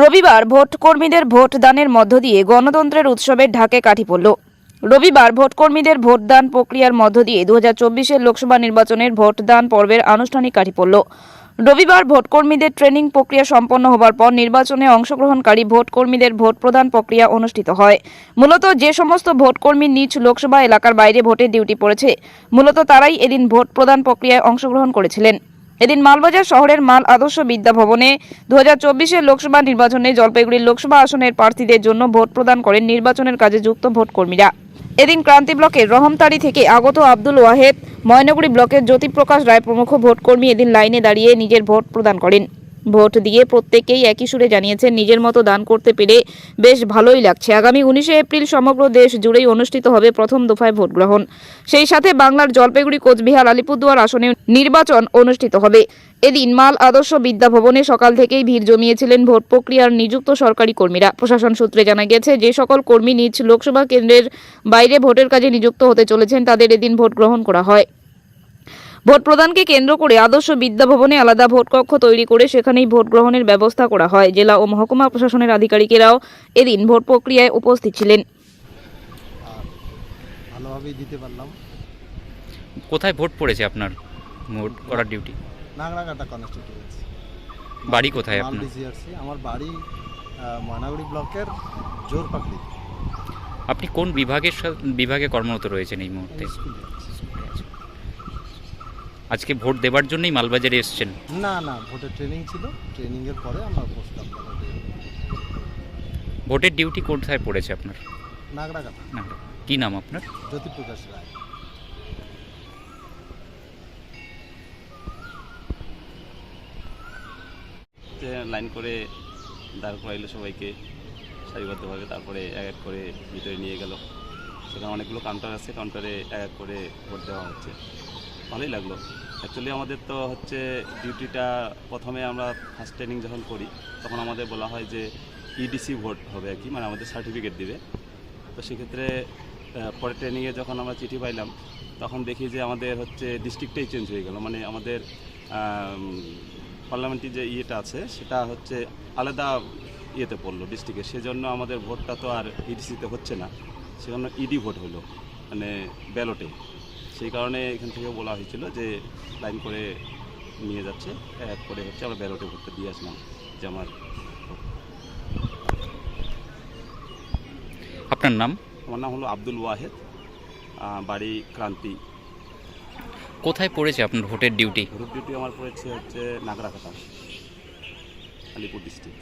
রবিবার ভোট কর্মীদের ভোট দানের মধ্য দিয়ে গণতন্ত্রের উৎসবের ঢাকে কাঠি পড়ল। রবিবার ভোটকর্মীদের ভোটদান প্রক্রিয়ার মধ্য দিয়ে দু হাজার লোকসভা নির্বাচনের ভোটদান পর্বের আনুষ্ঠানিক কাঠি পড়ল। রবিবার ভোটকর্মীদের ট্রেনিং প্রক্রিয়া সম্পন্ন হবার পর নির্বাচনে অংশগ্রহণকারী ভোটকর্মীদের ভোট প্রদান প্রক্রিয়া অনুষ্ঠিত হয়। মূলত যে সমস্ত ভোটকর্মী নিজ লোকসভা এলাকার বাইরে ভোটের ডিউটি পড়েছে, মূলত তারাই এদিন ভোট প্রদান প্রক্রিয়ায় অংশগ্রহণ করেছিলেন। এদিন মালবাজার শহরের মাল আদর্শ বিদ্যা ভবনে দু হাজার লোকসভা নির্বাচনে জলপাইগুড়ির লোকসভা আসনের প্রার্থীদের জন্য ভোট প্রদান করেন নির্বাচনের কাজে যুক্ত ভোটকর্মীরা। এদিন ক্রান্তি ব্লকের রহমতারি থেকে আগত আব্দুল ওয়াহেদ, ময়নগুড়ি ব্লকের জ্যোতিপ্রকাশ রায় প্রমুখ ভোটকর্মী এদিন লাইনে দাঁড়িয়ে নিজের ভোট প্রদান করেন। ভোট দিয়ে প্রত্যেকেই একই সুরে জানিয়েছেন, নিজের মতো দান করতে পেরে বেশ ভালোই লাগছে। আগামী উনিশে এপ্রিল সমগ্র দেশ জুড়েই অনুষ্ঠিত হবে প্রথম দফায় ভোট গ্রহণ। সেই সাথে বাংলার জলপাইগুড়ি, কোচবিহার, আলিপুরদুয়ার আসনে নির্বাচন অনুষ্ঠিত হবে। এদিন মাল আদর্শ বিদ্যা ভবনে সকাল থেকেই ভিড় জমিয়েছিলেন ভোট প্রক্রিয়ার নিযুক্ত সরকারি কর্মীরা। প্রশাসন সূত্রে জানা গেছে যে সকল কর্মী নিজ লোকসভা কেন্দ্রের বাইরে ভোটের কাজে নিযুক্ত হতে চলেছেন, তাদের এদিন ভোট গ্রহণ করা হয়। ভোট প্রদানকে কেন্দ্র করে আদর্শ বিদ্যা ভবনে আলাদা ভোট কক্ষ তৈরি করে সেখানেই ভোট গ্রহণের ব্যবস্থা করা হয়। জেলা ও মহকুমা প্রশাসনের আধিকারিকেরাও এদিন ভোট প্রক্রিয়ায় উপস্থিত ছিলেন। ভালোভাবেই দিতে পারলাম। কোথায় ভোট পড়েছে আপনার? ভোট করার ডিউটি নাগরাকাটা কনস্টিটিউয়েন্সি বাড়ি কোথায় আপনার? আমার বাড়ি আহ, ময়নাগুড়ি ব্লকের জোরপাকড়ি। আপনি কোন বিভাগের বিভাগে কর্মরত রয়েছেন এই মুহূর্তে? আজকে ভোট দেবার জন্যই মালবাজারে এসেছেন? না না ভোটের ট্রেনিং ছিল। ট্রেনিংয়ের পরে আমরা বসলাম ভোটের ডিউটি কোথায় পড়েছে আপনার? নাগরাকাটা না কি নাম আপনার? জ্যোতিপ্রকাশ রায়। লাইন করে দাঁড় করাইলো সবাইকে সারিবদ্ধভাবে তারপরে এক এক করে ভিতরে নিয়ে গেল। সেখানে অনেকগুলো কাউন্টার আছে কাউন্টারে এক এক করে ভোট দেওয়া হচ্ছে। ভালোই লাগল। অ্যাকচুয়ালি আমাদের তো হচ্ছে ডিউটিটা প্রথমে আমরা ফার্স্ট ট্রেনিং যখন করি, তখন আমাদের বলা হয় যে ইডিসি ভোট হবে আর কি মানে আমাদের সার্টিফিকেট দিবে। তো সেক্ষেত্রে পরে ট্রেনিংয়ে যখন আমরা চিঠি পাইলাম, তখন দেখি যে আমাদের হচ্ছে ডিস্ট্রিক্টটাই চেঞ্জ হয়ে গেল। মানে আমাদের পার্লামেন্টরি যে ইয়েটা আছে, সেটা হচ্ছে আলাদা ইয়েতে পড়ল ডিস্ট্রিক্টে সেজন্য আমাদের ভোটটা তো আর ইডিসিতে হচ্ছে না। সেজন্য ইডি ভোট হলো মানে ব্যালটে সেই কারণে এখান থেকে বলা হয়েছিল যে লাইন করে নিয়ে যাচ্ছে। এক করে হচ্ছে আমরা ব্যালটে ভোটটা দিয়ে আসলাম যে আমার আপনার নাম? আমার নাম হলো আব্দুল ওয়াহেদ বাড়ি ক্রান্তি। কোথায় পড়েছে আপনার ভোটের ডিউটি? গ্রুপ ডিউটি আমার পড়েছে হচ্ছে নাগরাকাটা আলিপুর ডিস্ট্রিক্ট।